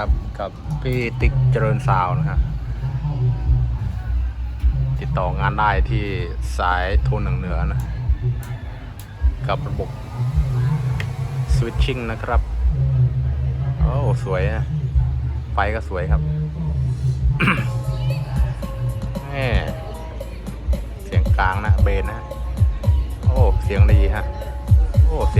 นะครับ กับพี่ติ๊กเจริญสาวนะฮะติดต่องานได้ที่สายโทนหนังเหนือนะ กับระบบสวิตชิ่งนะครับ โอ้สวยนะไฟก็สวยครับเสียงกลางนะเบนนะ โอ้ เสียงดีฮะ โอ้เสียง